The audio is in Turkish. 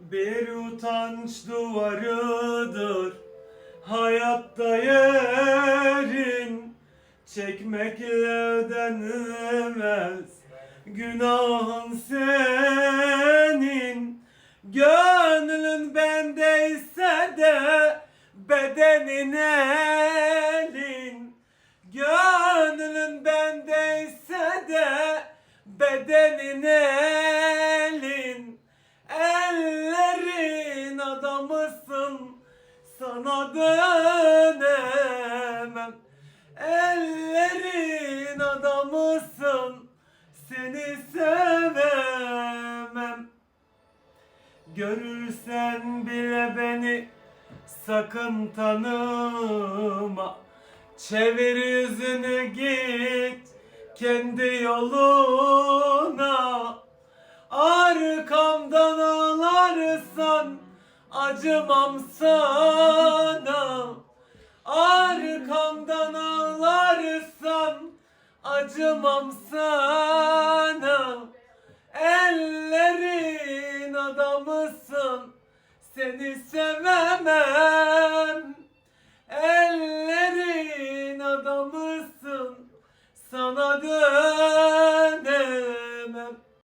Bir utanç duvarıdır. Hayatta yerin Çekmekle ödenemez Günahın senin. Gönlün bendeyse de Bedenin elin. Gönlün bendeyse de Bedenin elin Sana dönemem Ellerin adamısın Seni sevemem. Görürsen bile beni sakın tanıma. Çevir yüzünü git kendi yoluna. Arkamdan ağlarsan acımam sana acımam sana. Ellerin adamısın. Seni sevemem. Ellerin adamısın. Sana dön.